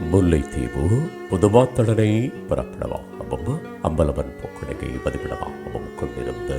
முல்லைத்தீவு புதுமாத்தடனை பிறப்பிடமாகவும் அம்பலவன் போக்கடகை பதிவிடமாகவும் கொண்டிருந்த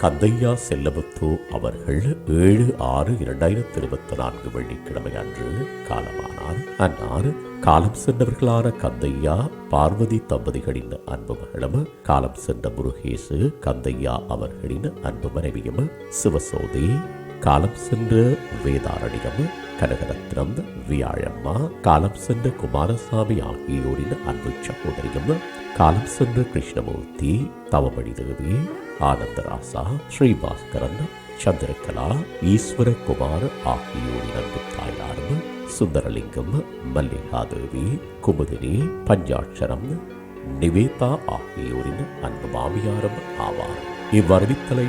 கந்தையா செல்லமுத்து அவர்கள் ஏழு ஆறு இரண்டாயிரத்தி இருபத்தி நான்கு வெள்ளிக்கிழமை அன்று காலமானார். அன்னார் காலம் சென்றவர்களான கந்தையா பார்வதி தம்பதிகளின் அன்பு மகளும் காலம் சென்ற முருகேசு கந்தையா அவர்களின் அன்பு மனைவியும் சிவசோதி காலம் சென்ற வேதாரணியம் கனகரத்னம் வியாழம்மா காலம் சென்ற குமாரசாமி ஆகியோரின் அன்பு சகோதரியும் காலம் சென்ற கிருஷ்ணமூர்த்தி தவமணி தேவி ஆனந்தராசா ஸ்ரீபாஸ்கரன் சந்திரகலா ஈஸ்வரகுமார் ஆகியோரின் அன்பு தாயாரும் சுந்தரலிங்கம் மல்லிகாதேவி குமுதினி பஞ்சாட்சரம் நிவேதா ஆகியோரின் அன்பு மாமியாரும் ஆவார். இவ்வறிவித்தலை